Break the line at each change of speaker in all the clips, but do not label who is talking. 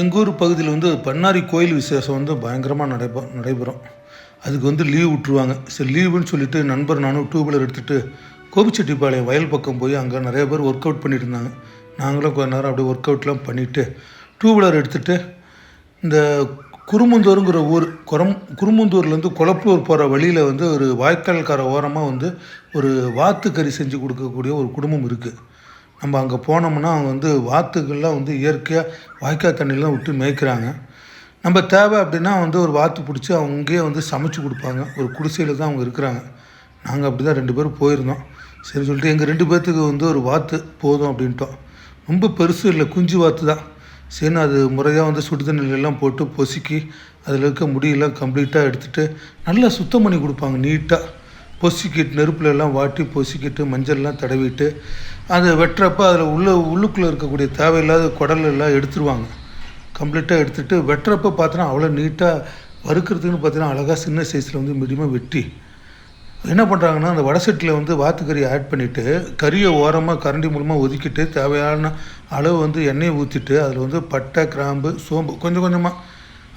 எங்கள் ஊர் பகுதியில் வந்து பண்ணாரி கோயில் விசேஷம் வந்து பயங்கரமாக நடைபெ நடைபெறும். அதுக்கு வந்து லீவ் விட்ருவாங்க சரி லீவுன்னு சொல்லிட்டு நண்பர் நானும் டூ வீலர் எடுத்துகிட்டு கோபிச்செட்டிப்பாளையம் வயல் பக்கம் போய் அங்கே நிறைய பேர் ஒர்க் அவுட் பண்ணிட்டு இருந்தாங்க. நாங்களும் கொஞ்ச நேரம் அப்படியே ஒர்க் அவுட்லாம் பண்ணிவிட்டு டூ வீலர் எடுத்துகிட்டு இந்த குருமுந்தூருங்கிற ஊர் குரம் குருமுந்தூர்லேருந்து குளப்பூர் போகிற வழியில் வந்து ஒரு வாய்க்கால்கார ஓரமாக வந்து ஒரு வாத்து கறி செஞ்சு கொடுக்கக்கூடிய ஒரு குடும்பம் இருக்குது நம்ம அங்கே போனோம்னா அவங்க வந்து வாத்துக்கள்லாம் வந்து இயற்கையாக வாய்க்கால் தண்ணிலாம் விட்டு மேய்க்கிறாங்க. நம்ம தேவை அப்படின்னா வந்து ஒரு வாத்து பிடிச்சி அவங்கயே வந்து சமைச்சு கொடுப்பாங்க. ஒரு குடிசையில் தான் அவங்க இருக்கிறாங்க. நாங்கள் அப்படி தான் ரெண்டு பேரும் போயிருந்தோம். சரி சொல்லிட்டு எங்கள் ரெண்டு பேர்த்துக்கு வந்து ஒரு வாத்து போதும் அப்படின்ட்டோம். ரொம்ப பெருசு இல்லை குஞ்சு வாத்து தான். சரின்னு அது முறையாக வந்து சுடுதண்ணிலெல்லாம் போட்டு பொசுக்கி அதில் இருக்க முடியெல்லாம் கம்ப்ளீட்டாக எடுத்துகிட்டு நல்லா சுத்தம் பண்ணி கொடுப்பாங்க நீட்டாக பொசிக்கிட்டு நெருப்புல எல்லாம் வாட்டி பொசிக்கிட்டு மஞ்சள்லாம் தடவிட்டு அதை வெட்டுறப்ப அதில் உள்ள உள்ளுக்குள்ளே இருக்கக்கூடிய தேவையில்லாத குடல் எல்லாம் எடுத்துருவாங்க. கம்ப்ளீட்டாக எடுத்துகிட்டு வெட்டுறப்ப பார்த்தோன்னா அவ்வளோ நீட்டாக வறுக்கிறதுக்குன்னு பார்த்தீங்கன்னா அழகாக சின்ன சைஸில் வந்து மீடியமாக வெட்டி. என்ன பண்ணுறாங்கன்னா அந்த வடசட்டியில் வந்து வாத்துக்கறி ஆட் பண்ணிவிட்டு கறியை ஓரமாக கரண்டி மூலமாக ஒதுக்கிட்டு தேவையான அளவு வந்து எண்ணெயை ஊற்றிட்டு அதில் வந்து பட்டை கிராம்பு சோம்பு கொஞ்சம் கொஞ்சமாக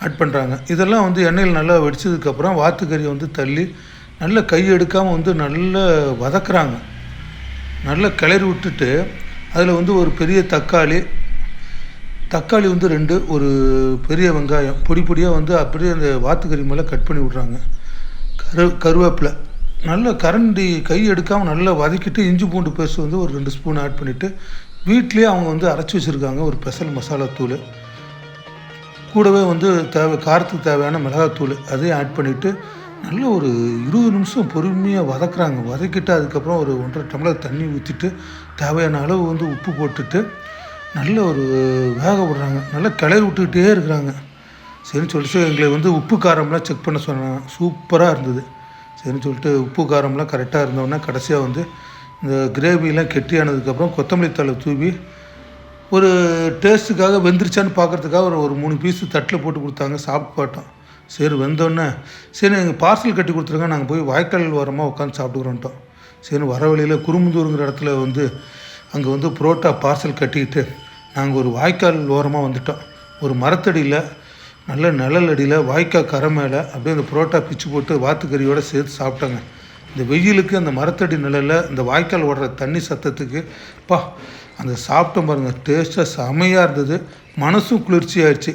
ஆட் பண்ணுறாங்க இதெல்லாம் வந்து எண்ணெயில் நல்லா வெடிச்சதுக்கப்புறம் வாத்துக்கறியை வந்து தள்ளி நல்ல கை எடுக்காமல் வந்து நல்லா வதக்குறாங்க. நல்லா கிளறி விட்டுட்டு அதில் வந்து ஒரு பெரிய தக்காளி தக்காளி வந்து ரெண்டு ஒரு பெரிய வெங்காயம் பொடி பொடியாக வந்து அப்படியே அந்த வாத்துக்கறி மேலே கட் பண்ணி விட்றாங்க. கரு கருவேப்பிலை. நல்ல கரண்டி கை எடுக்காமல் நல்லா வதக்கிட்டு இஞ்சி பூண்டு பேஸ்ட் வந்து ஒரு ரெண்டு ஸ்பூன் ஆட் பண்ணிவிட்டு வீட்லேயே அவங்க வந்து அரைச்சி வச்சுருக்காங்க. ஒரு ஸ்பெஷல் மசாலா தூள். கூடவே வந்து தேவை காரத்துக்கு தேவையான மிளகாத்தூள் அதையும் ஆட் பண்ணிவிட்டு நல்ல ஒரு இருபது நிமிஷம் பொறுமையாக வதக்குறாங்க. வதக்கிட்டு அதுக்கப்புறம் ஒரு ஒன்றரை டம்ளர் தண்ணி ஊற்றிட்டு தேவையான அளவு வந்து உப்பு போட்டுட்டு நல்ல ஒரு வேக விடுறாங்க நல்லா கிளறி விட்டுக்கிட்டே இருக்கிறாங்க. சரின்னு சொல்லிட்டு எங்களை வந்து உப்பு காரம்லாம் செக் பண்ண சொன்னாங்க. சூப்பராக இருந்தது. சரின்னு சொல்லிட்டு உப்பு காரம்லாம் கரெக்டாக இருந்தோடனே கடைசியாக வந்து இந்த கிரேவிலாம் கெட்டியானதுக்கப்புறம் கொத்தமல்லி தழை தூவி ஒரு டேஸ்ட்டுக்காக வெந்துருச்சான்னு பார்க்குறதுக்காக ஒரு ஒரு மூணு பீஸு தட்டில் போட்டு கொடுத்தாங்க. சாப்பிட்டு பார்த்தோம். சரி வெந்தோடனே சரி எங்கள் பார்சல் கட்டி கொடுத்துருங்க நாங்கள் போய் வாய்க்கால் ஓரமாக உட்காந்து சாப்பிட்டுக்கிறோன்ட்டோம். சரி வர வழியில் குறும்புந்தூருங்கிற இடத்துல வந்து அங்கே வந்து புரோட்டா பார்சல் கட்டிக்கிட்டு நாங்கள் ஒரு வாய்க்கால் ஓரமாக வந்துட்டோம். ஒரு மரத்தடியில் நல்ல நிழல் அடியில் வாய்க்கால் கரை மேலே அப்படியே அந்த புரோட்டா பிச்சு போட்டு வாத்துக்கறியோடு சேர்த்து சாப்பிட்டாங்க. இந்த வெயிலுக்கு அந்த மரத்தடி நிழலில் இந்த வாய்க்கால் ஓடுற தண்ணி சத்தத்துக்கு பா அந்த சாப்பிட்டோம் பாருங்கள் டேஸ்ட்டாக செமையாக இருந்தது. மனசும் குளிர்ச்சி ஆயிடுச்சு